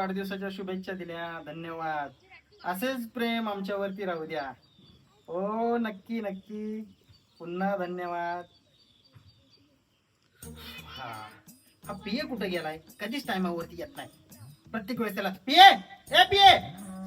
वाढदिवसाच्या शुभेच्छा दिल्या. धन्यवाद. असेच प्रेम आमच्यावरती राहू द्या. हो नक्की नक्की. पुन्हा धन्यवाद. हा. हा पिये कुठे गेलाय? कधीच टायमावरती येत नाही. प्रत्येक वेळेस त्याला पिये! ए पिये!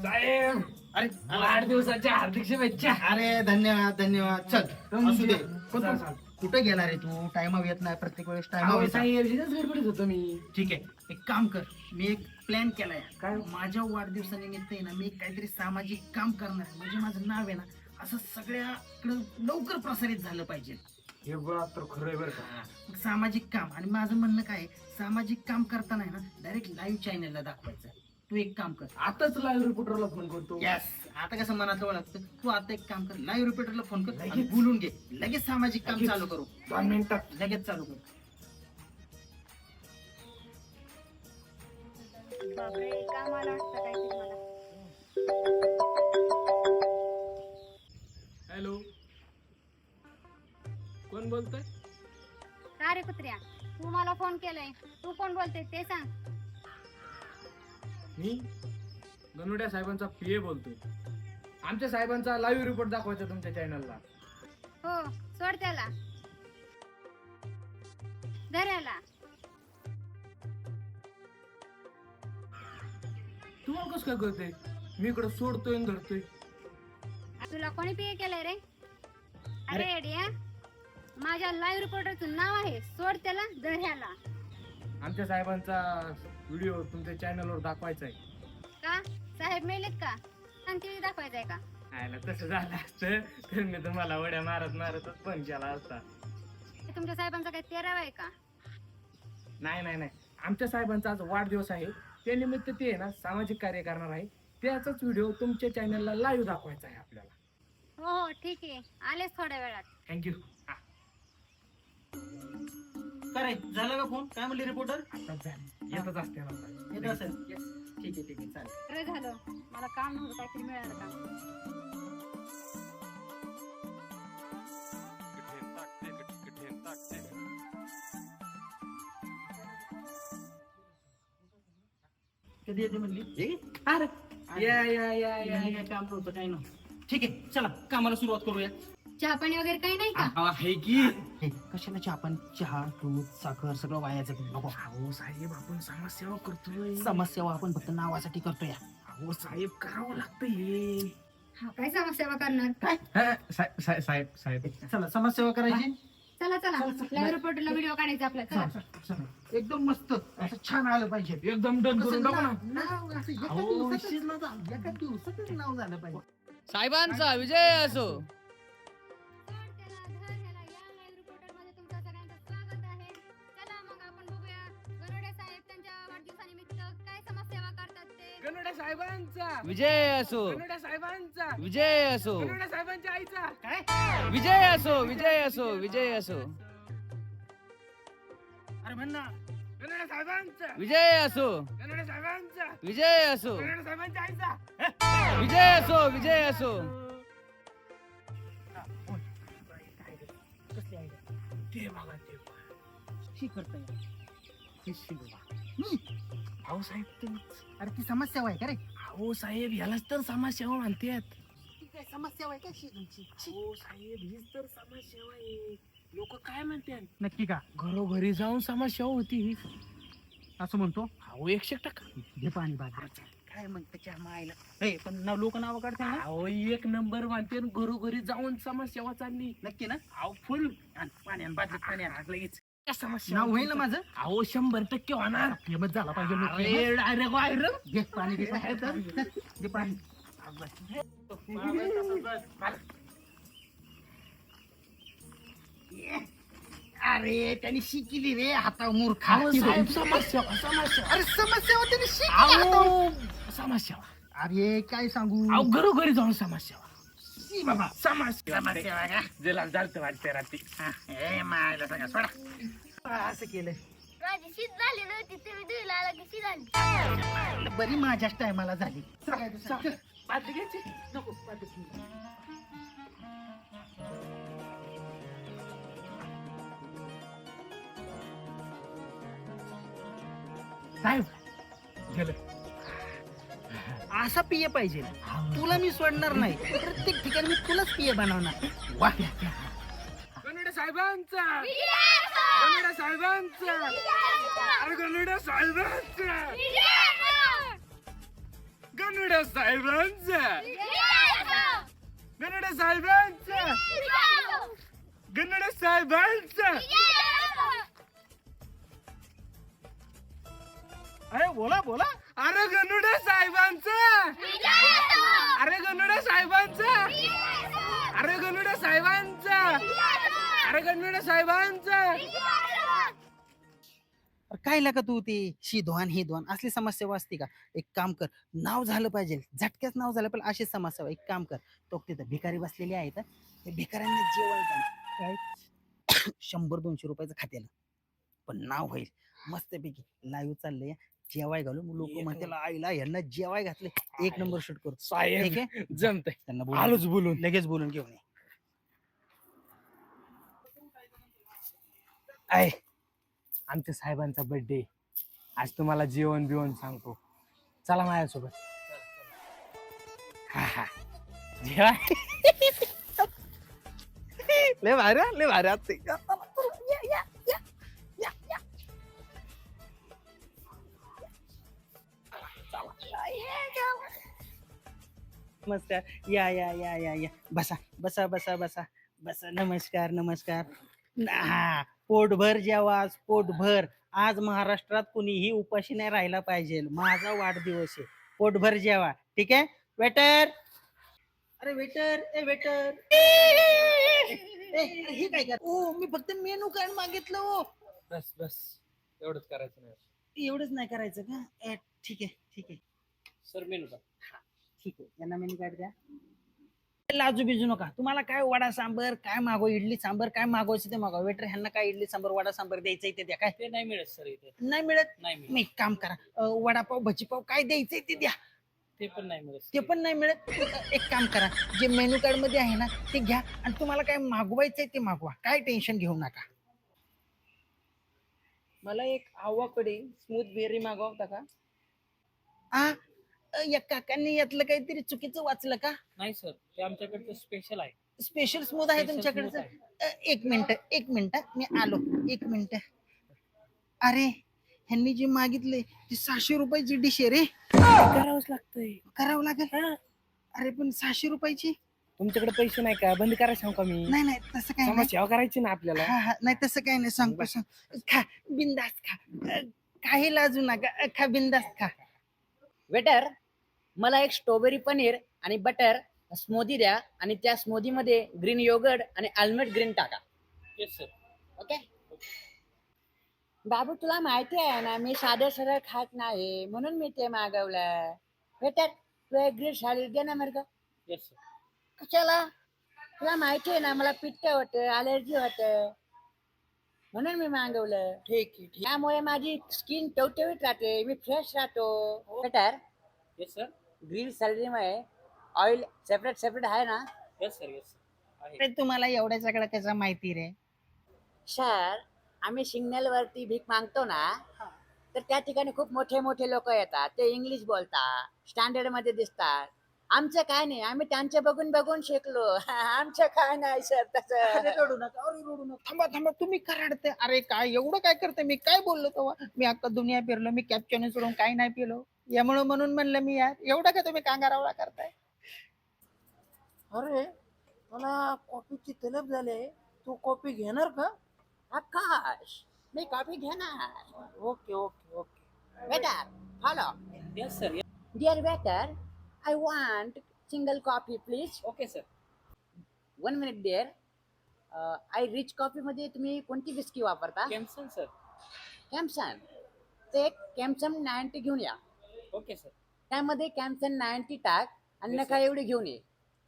साहेब अरे वाढदिवसाच्या हार्दिक शुभेच्छा. अरे धन्यवाद धन्यवाद. चल असू दे. चल, चल. कुठे गेला रे तू? टायमावर येत नाही प्रत्येक वेळेस टायमावर साहेब इथेच गडबडीत होतो मी. ठीक आहे. एक काम कर. मी एक प्लॅन केलाय. काय? माझ्या वाढदिवसानिमित्त आहे ना मी काहीतरी सामाजिक काम करणार आहे. म्हणजे माझं नाव आहे ना असं सगळ्याकडं लवकर प्रसारित झालं पाहिजे. हे तर खरं आहे बरं का? मग सामाजिक काम. आणि माझं म्हणणं काय आहे, सामाजिक काम करताना आहे ना डायरेक्ट लाईव्ह चॅनलला दाखवायचं तू एक काम कर. आताच लाईव्ह रिपोर्टरला फोन करतो. यस आता कसं मनातलं ओळखतं तू आता एक काम कर. लाईव्ह रिपोर्टरला फोन कर आणि लगेच. बोलून घे. लगेच सामाजिक काम लगेच. चालू करू. दोन मिनिटात. लगेच चालू करू. बापरे कामाला वाटतं काहीतरी मला? हॅलो कोण बोलतोय? का रे कुत्र्या? तू मला फोन केलाय. तू कोण बोलते ते सांग. मी? गनुड्या साहेबांचा पीए बोलतोय. आमच्या साहेबांचा लाईव्ह रिपोर्ट दाखवायचा तुमच्या चॅनलला हो सोड त्याला. धरायला तुम्हाला कसं काय कळतंय? मी इकडं सोडतोय आणि धरतोय. तुला कोणी पिये केलंय रे? अरे एडिया माझ्या लाईव्ह रिपोर्टरचं नाव आहे सोड त्याला धरायला आमच्या साहेबांचा व्हिडिओ तुमच्या चॅनलवर दाखवायचा आहे का? साहेब मेलेत का? सांगते दाखवायचंय का? आयला तसं झालं असतं. तर मी तुम्हाला वड्या मारत मारतच पण केला असता. हे तुमच्या साहेबांचा काही तेरावा आहे का? नाही नाही नाही. आमच्या साहेबांचा आज वाढदिवस आहे. त्यानिमित्त ते आहे ना सामाजिक कार्य करणार आहे. त्याचाच व्हिडिओ तुमच्या चॅनलला लाईव्ह दाखवायचा आहे आपल्याला. हो हो ठीक आहे. आलेच थोड्या वेळात. थँक्यू काय झालं का फोन काय म्हणले रिपोर्टर आताच झालं. येतच असते ना आता. येत असेल. ठीक आहे ठीक आहे. चालेल. बरं झालं. मला काम नव्हतं काहीतरी मिळालं काम कधी येते म्हणली? अरे या या या या नाही, काय काम नव्हतं काही नव्हतं ठीक आहे चला कामाला सुरुवात करूया. चहा पाणी वगैरे काही नाही का? आहे की. हे, कशाला चहा आपण चहा दूध साखर सगळं वायाचं. नको. अहो साहेब आपण समाजसेवा करतोय. समस्या आपण फक्त नावासाठी करतोय. अहो साहेब करावं लागतं हे. हा काय समाजसेवा करणार? हा, साहेब साहेब साहेब साहेब. चला समाजसेवा करायची? चला चला. लाईव्ह रिपोर्टरला व्हिडिओ काढायचा आपला. चला. एकदम मस्त. असं छान आलं पाहिजे. एकदम डन करून टाकू ना. नाव- असं एका दिवसातच एका दिवसातच नाव झालं पाहिजे. साहेबांचा विजय असो. कन्नड्या साहेबांचा. विजय असो. कन्नड्या साहेबांचा. विजय असो. कन्नड्या साहेबांच्या आईचा. काय? विजय असो विजय असो विजय असो. अरे म्हण. ना साहेबांचा. विजय असो. कन्नड्या साहेबांचा. विजय असो. कन्नड्या साहेबांच्या आईचा. विजय असो विजय असो. कसली? ते बघा ते बघा. ही करता येईल. हे शिकवा. अहो साहेब तुम्ही अरे ती समाजसेवा आहे का रे? अहो साहेब यालाच तर समाजसेवा म्हणतात. ती काय समाजसेवा आहे का शी तुमची? हो साहेब हीच तर समाजसेवा आहे लोक काय म्हणतात? नक्की का? घरोघरी जाऊन समाजसेवा होती. ही असं म्हणतो? अहो एकशे टक्का हे पाणी बाद काय मग त्याच्या मायला? हे पण नाव लोक नाव काढते ना? अहो एक नंबर मानते घरोघरी जाऊन समाजसेवा चालली. नक्की ना? अहो फुल. आण, पाणी आण, बादलीत पाणी आण. लगेच. त्या नाव होईल ना माझं? अहो शंभर टक्के होणार. फेमस झाला पाहिजे लोक. अरे famous. डायरेक्ट व्हायरल घे पाणी घे घे पाणी. अरे त्यांनी शिकली रे हाता मूर्खा. अहो साहेब समाजसेवा समाजसेवा अरे समस्या त्यांनी शिकली हातावर. अहो समाजसेवा अरे काय सांगू? अहो घरोघरी जाऊन समाजसेवा शी बाबा समाजसेवा समाजसेवा का? ज्याला जास्त वाटते रात्री हा, ए मायला सगळं सोडा असं केलं माझी शीत झाली नव्हती तुम्ही धुईला आला की शी झाली बरी माझ्याच टायमाला झाली बाटली घ्यायची नको पाठवू. साहेब गेलं असा पिये पाहिजे. तुला मी सोडणार नाही. प्रत्येक ठिकाणी मी तुलाच पिये बनवणार. वा गणुडे साहेबांचा. गणुडे साहेबांचा. अरे गणुडे साहेबांचा. गणुडे साहेबांचा. गणुडे साहेबांचा. साहेबांचा. अरे बोला बोला. अरे गणुडे साहेबांचा. अरे गणुडे साहेबांचा. अरे गणुडे साहेबांचा. अरे गणुडे साहेबांचा. अरे काय लागा तू ते? शी धुवान ही धुवान. असली समस्या वाचते का? एक काम कर नाव झालं पाहिजे. झटक्याच नाव झालं पाहिजे. अशीच समस्या. एक काम कर. तो तिथं भिकारी बसलेली आहेत ते भिकाऱ्यांना जेवण. काय? शंभर दोनशे रुपयाचं खात्याला. पण नाव होईल. मस्तपैकी लाईव्ह चाललंय. जेवाय घालू. लोक म्हणतील आईला यांना जेवाय घातले एक नंबर शूट करतो ठीक साहेब आहे? जमतंय. त्यांना बोलून आलोच बोलून. लगेच बोलून घेऊन ये. आहे आमच्या साहेबांचा बर्थडे आज तुम्हाला जेवण बिवण सांगतो. चला माझ्यासोबत. हा हा. जेवा लय भारी हा, लय भारी. आज नमस्कार या या या या या. बसा बसा बसा बसा. बसा. नमस्कार नमस्कार. हा पोटभर जेवा आज पोटभर. आज महाराष्ट्रात कुणीही उपाशी नाही राहिला पाहिजे. माझा वाढदिवस आहे. पोटभर जेवा ठीक आहे? वेटर. अरे वेटर. ए वेटर. हे काय कर ओ मी फक्त मेनू कार्ड मागितलं ओ. बस बस. एवढंच करायचं नाही. एवढंच नाही करायचं का? ए, ठीक आहे ठीक आहे. सर मेनू का ठीक आहे यांना मेनू कार्ड द्या. लाजू बिजू नका. तुम्हाला काय वडा सांबर काय मागो इडली सांबर काय मागवायचं ते मागवा. वेटर ह्यांना काय इडली सांबर वडा सांबर द्यायचंय ते द्या. काय? ते नाही मिळत सर इथे. नाही मिळत? नाही मिळत. काम करा. अं, वडापाव भजीपाव काय द्यायचंय ते द्या. ते पण नाही मिळत ते पण नाही मिळत. एक काम करा. जे मेनू कार्डमध्ये आहे ना ते घ्या आणि तुम्हाला काय मागवायचंय ते मागवा. काय टेन्शन घेऊ नका. मला एक आवाकडे स्मूथ बेरी मागवता का? आ? अं, या काकांनी यातलं काहीतरी चुकीचं वाचलं का? नाही सर ते आमच्याकडचं स्पेशल आहे. स्पेशल स्मूथ आहे Special तुमच्याकडचं? smooth आहे. अ, एक मिनिट एक मिनिट मी आलो. एक मिनिट. अरे ह्यांनी जे मागितले ती सहाशे रुपयाची डिश आहे रे. करावंच लागतंय. करावं लागेल? अरे पण सहाशे रुपयाची? तुमच्याकडे पैसे नाही का? बंद करायला सांगू का मी? नाही नाही तसं काही समाज नाही. सेवा करायची ना आपल्याला? हा, हा, नाही तसं काही नाही. सांगतो सांग खा बिंदास खा. अ, काही लाजू नका. अ, खा बिंदास खा. वेटर मला एक स्ट्रॉबेरी पनीर आणि बटर स्मूदी द्या आणि त्या स्मूदी मध्ये ग्रीन योगर्ट आणि आल्मंड ग्रीन टाका. येस सर ओके बाबू तुला माहिती आहे ना मी साधं सरळ खात नाही. म्हणून मी ते मागवलं वेटर तू एक ग्रीन सॅलड दे ना मर्ग. येस सर कशाला? तुला माहिती आहे ना मला पित्त होतं अलर्जी होतं. म्हणून मी मागवलं ठीक आहे ठीक त्यामुळे माझी स्किन टवटवीत राहते. मी फ्रेश राहतो. बेटर येस सर ग्रीन सॅलरीमुळे ऑइल सेपरेट सेपरेट आहे ना? येस सर येस सर आहे. अरे तुम्हाला एवढ्या सगळं कसं माहिती रे. सर आम्ही सिग्नल वरती भीक मागतो ना तर त्या ठिकाणी खूप मोठे मोठे लोक येतात. ते इंग्लिश बोलतात स्टँडर्डमध्ये दिसतात. आमचं काय नाही आम्ही त्यांचे बघून बघून शिकलो. आमचं काय नाही सर अरे तसं रडू नका अरे रडू नका. थांबा थांबा तुम्ही का रडते अरे काय एवढं काय करते मी काय बोललो तेव्हा? मी अख्खा दुनिया फिरलो मी कॅप्चन सोडून काय नाही पिलो. यामुळं म्हणून म्हणलं मी यार एवढं का तुम्ही कांगारावळा करताय? अरे मला कॉफीची तलब झाली तू कॉफी घेणार का? आकाश मी कॉफी घेणार. Okay okay okay. बेटा follow yes sir dear better I want single coffee please okay sir one minute dear Irish coffee मध्ये तुम्ही कोणती बिस्की वापरता? कॅन्सल सर कॅम्सन ते कॅम्सन नाईन्टी घेऊन या. ओके सर त्यामध्ये कॅम्सन नाईन्टी टाक आणि Yes, नका sir. एवढी घेऊन ये.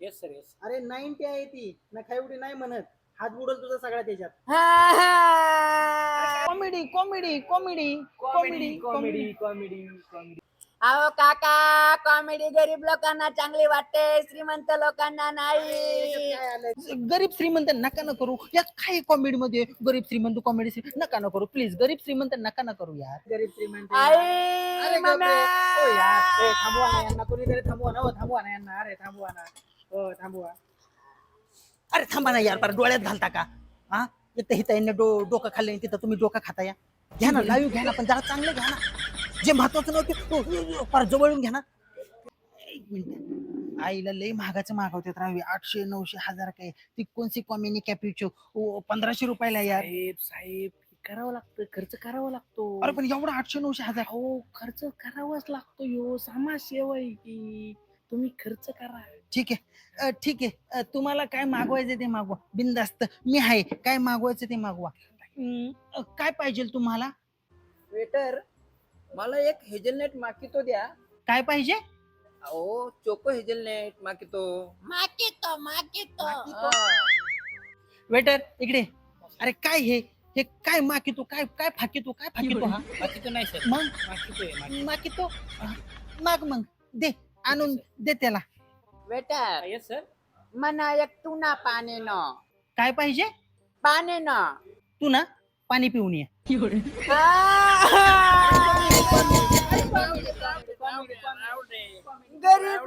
येस सर येस अरे नाईन्टी आहे ती. नका एवढी नाही म्हणत. हात बुडल तुझा सगळा त्याच्यात. Comedy comedy comedy comedy comedy comedy comedy अहो काका कॉमेडी गरीब लोकांना चांगली वाटते श्रीमंत लोकांना नाही. गरीब श्रीमंत नका न करू. यात काय कॉमेडी मध्ये? गरीब श्रीमंत कॉमेडी नका न करू. प्लीज गरीब श्रीमंत नका न करू यार. गरीब श्रीमंत आई. ओ यार. ए, थांबवा ना यांना कोणीतरी थांबवा ना. हो, थांबवा ना यांना. अरे थांबवा ना. हो थांबवा. अरे थांबा ना यार. पर डोळ्यात घालता का? हा? इथं हिथं यांनी डो डोकं खाल्लं तिथं तुम्ही डोकं खाता या घ्या ना लाईव्ह घ्या ना पण जरा चांगलं घ्या ना. जे महत्वाचं नव्हतं फार जवळून घ्या ना. एक मिनिट. आईला लई महागाचं मागवतात राहावी आठशे नऊशे हजार काय? ती कोणची कॉमिनी कॅपिचो पंधराशे रुपयाला यार. साहेब साहेब करावं लागतं. खर्च करावा लागतो. अरे पण एवढं आठशे नऊशे हजार. हो खर्च करावाच लागतो यो. समाजसेवा आहे की. तुम्ही खर्च करा. ठीक आहे. अ, ठीक आहे. अ, तुम्हाला काय मागवायचं ते मागवा. बिंदास्त मी आहे. काय मागवायचं ते मागवा. अं, अ, काय पाहिजे तुम्हाला? वेटर. मला एक हेजलनेट माकितो द्या. काय पाहिजे? अहो चोको हेजलनेट माकितो. मागितो मागितो हा. वेटर इकडे. अरे काय हे? हे काय माकितो? काय काय फाकितो? काय फाकितो हा? बाकी तो नाही सर. मग? आहे माकितो. माग मग. दे आणून दे त्याला. वेटर. येस सर मना एक तुना पाणी न. काय पाहिजे? पाणी न. तू ना पाणी पिऊन ये.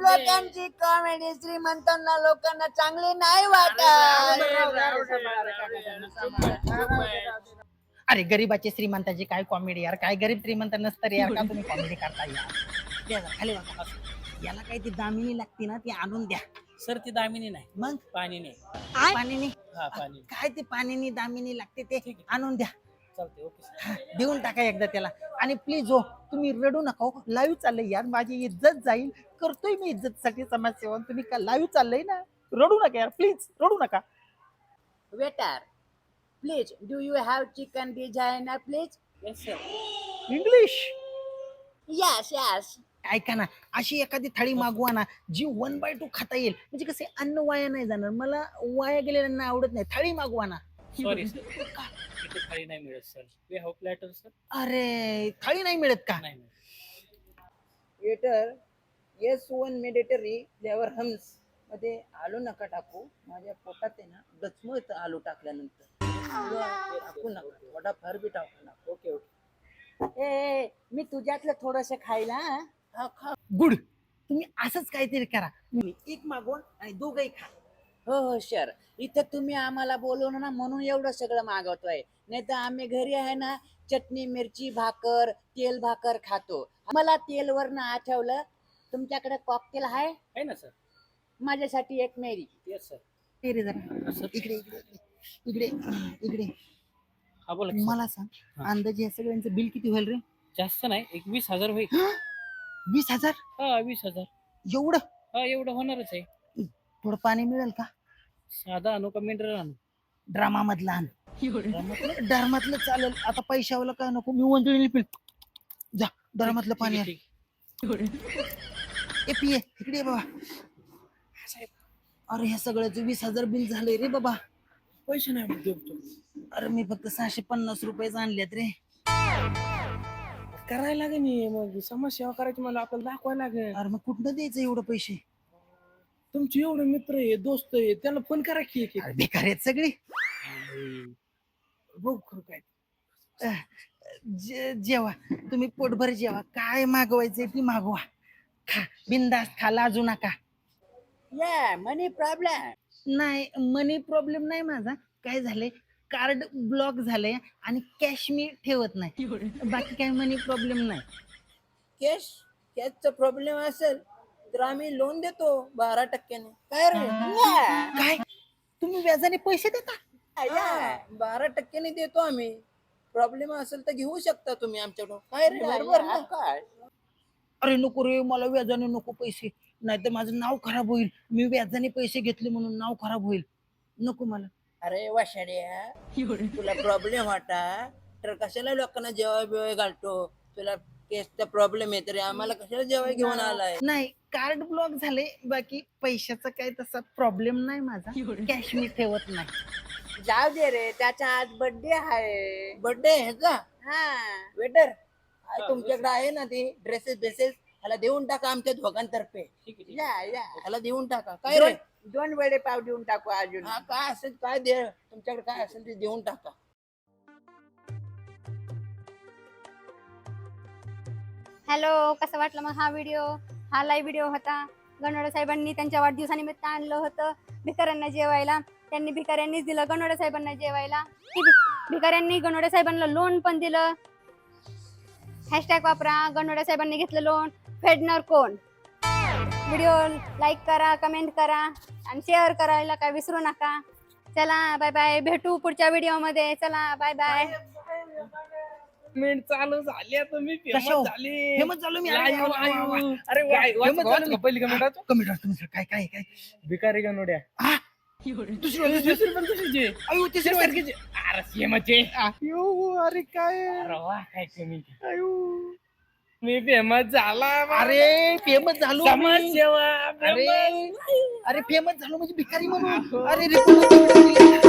लोकांची कॉमेडी श्रीमंतांना लोकांना चांगली नाही वाटत. अरे गरीबाचे श्रीमंताची काय कॉमेडी यार? काय गरीब श्रीमंत नसतं रे यार का तुम्ही कॉमेडी करता यार? जरा, खाली. याला काय ती दामिनी लागते ना ती आणून द्या. सर ती दामिनी नाही. मग? पाणी नाही पाणीनी? हा पाणी काय ते पाणीनी दामिनी लागते ते? आणून द्या. चालते ओके सर. हा, देऊन टाका एकदा त्याला. आणि प्लीज हो तुम्ही रडू नका हो. लाईव्ह चाललंय यार माझी इज्जत जाईल. करतोय मी इज्जतसाठी समाजसेवा तुम्ही का लाईव्ह चाललंय ना? रडू नका यार प्लीज रडू नका. Waiter please do you have chicken designer please yes sir English yes yes ऐका ना अशी एखादी थाळी मागवा ना जी वन बाय टू खाता येईल. म्हणजे कसे अन्न वाया नाही जाणार. मला वाया गेलेल्यांना आवडत नाही. थाळी मागवा ना. सॉरी सर इथे थाळी नाही मिळत sir we have platter sir अरे थाळी नाही मिळत का? नाही मिळत. Waiter yes one Mediterranean flavour हम्समध्ये आलू नका टाकू. माझ्या पोटात आहे ना डचमळत आलू टाकल्यानंतर. टाकू नका. थोडा फार बी टाकू नका. Okay okay. ए मी तुझ्यातलं थोडस खायला हं? हा खा. गुड तुम्ही असंच काहीतरी करा. एक मागवा आणि दोघही खा. हो हो सर इथं तुम्ही आम्हाला बोलवलं ना म्हणून एवढं सगळं मागवतोय. नाही तर आम्ही घरी आहे ना चटणी मिरची भाकर तेल भाकर खातो. मला तेलवर ना आठवलं तुमच्याकडे कॉकटेल आहे? आहे ना सर माझ्यासाठी एक मेरी. येस सर जरा. इकडे इकडे इकडे इकडे. हा बोला की, सर. मला सांग हा. अंदाजे या सगळ्यांचं बिल किती होईल रे? जास्त नाही एक वीस हजार होईल. वीस हजार? हा वीस हजार. एवढं? हा एवढं होणारच आहे. थोडं पाणी मिळेल का? साधा आणू का मिनरल आणू? ड्रामा मधला आण ड्रामातलं? चालेल. आता पैशावाला काय नको? मी वंजळी पिल. जा ड्रामातलं पाणी आण. ठीक ए पिये इकडे ये बाबा. अरे ह्या सगळ्याचं वीस हजार बिल झालंय रे बाबा. पैसे नाही अरे मी फक्त सहाशे पन्नास रुपये आणल्यात रे. करायला लागेल मग समाजसेवा करायची मला आपल्याला दाखवायला लागेल. अरे मग कुठनं द्यायचं एवढं पैसे? तुमचे एवढे मित्र आहे दोस्त आहे त्यांना फोन करा की एक एक. अरे बेकार आहेत सगळी. बघू खरं काय जे- जेवा तुम्ही पोटभर जेवा. काय मागवायचंय ती मागवा. खा बिंदास खा लाजू नका. या मनी प्रॉब्लेम नाही मनी प्रॉब्लेम नाही माझा. काय झालंय? कार्ड ब्लॉक झालंय आणि कॅश मी ठेवत नाही. बाकी काही मनी प्रॉब्लेम नाही. कॅश कॅशचा प्रॉब्लेम असेल तर आम्ही लोन देतो बारा टक्क्याने. काय रे? काय? तुम्ही व्याजाने पैसे देता? हा, बारा टक्क्याने देतो आम्ही. प्रॉब्लेम असेल तर घेऊ शकता तुम्ही आमच्याकडून. काय रे? बरोबर ना? अरे नको रे मला व्याजाने नको पैसे. नाहीतर माझं नाव खराब होईल. मी व्याजाने पैसे घेतले म्हणून नाव खराब होईल. नको मला. अरे वाशाड्या तुला प्रॉब्लेम वाटा तर कशाला लोकांना जेवाय बिवाय घालतो? तुला केसचा प्रॉब्लेम आहे तरी आम्हाला कशाला जेवाय घेऊन आलाय? नाही कार्ड ब्लॉक झाले बाकी पैशाचा काही तसा प्रॉब्लेम नाही माझा. कॅश मी ठेवत नाही. जाऊ दे रे त्याचा आज बर्थडे आहे. बर्थडे आहे का? हा. वेटर तुमच्याकडे आहे ना ते ड्रेसेस बेसेस ह्याला देऊन टाका आमच्या दोघांतर्फे. या या. ह्याला देऊन टाका. काय रे? दोन दोन वेळे पाव देऊन टाकू अजून. हा काय असेल काय दे. तुमच्याकडे काय असेल ते देऊन टाका. हॅलो कसं वाटलं मग हा व्हिडिओ हा लाईव्ह व्हिडिओ होता. गणोडे साहेबांनी त्यांच्या वाढदिवसानिमित्त आणलं होतं भिकाऱ्यांना जेवायला. त्यांनी भिकाऱ्यांनीच दिलं गणोडे साहेबांना जेवायला. भिकाऱ्यांनी गणोडे साहेबांना लोन पण दिलं. हॅशटॅग वापरा गणोडे साहेबांनी घेतलं लोन फेडणार कोण? व्हिडिओ लाईक करा कमेंट करा आणि शेअर करायला काय विसरू नका. चला बाय बाय भेटू पुढच्या व्हिडिओमध्ये चला बाय बाय मिनिट चालू झाली आता मी फेमस? झाली फेमस झालो मी अरे वा, वा, वा, वा. लाईव्ह. अरे वा, काय, वाच- फेमस वाच झालो का पहिली comment वाचू? कमी राहतो मित्र काय काय काय भिकारी गणोड्या दुसरी दुसरी पण तुझी अयो तिसरी वाट सारखीची. अरे सेमाचे अयो अरे काय अरे वा काय कमी मी फेमस झाला बा. अरे फेमस झालो मी. समाजसेवा अरे famous. अरे फेमस झालो म्हणजे भिकारी म्हणून अरे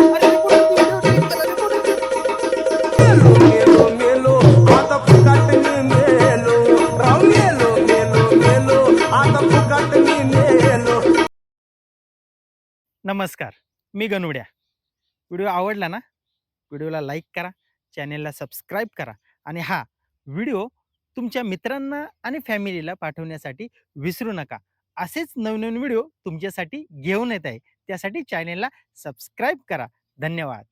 नमस्कार मी गनुड्या व्हिडिओ आवडला ना व्हिडिओला लाईक करा चॅनेलला सबस्क्राईब करा आणि हा व्हिडिओ तुमच्या मित्रांना आणि फॅमिलीला पाठवण्यासाठी विसरू नका. असेच नवनवीन व्हिडिओ तुमच्यासाठी घेऊन येत आहे. त्यासाठी चॅनेलला सबस्क्राईब करा. धन्यवाद.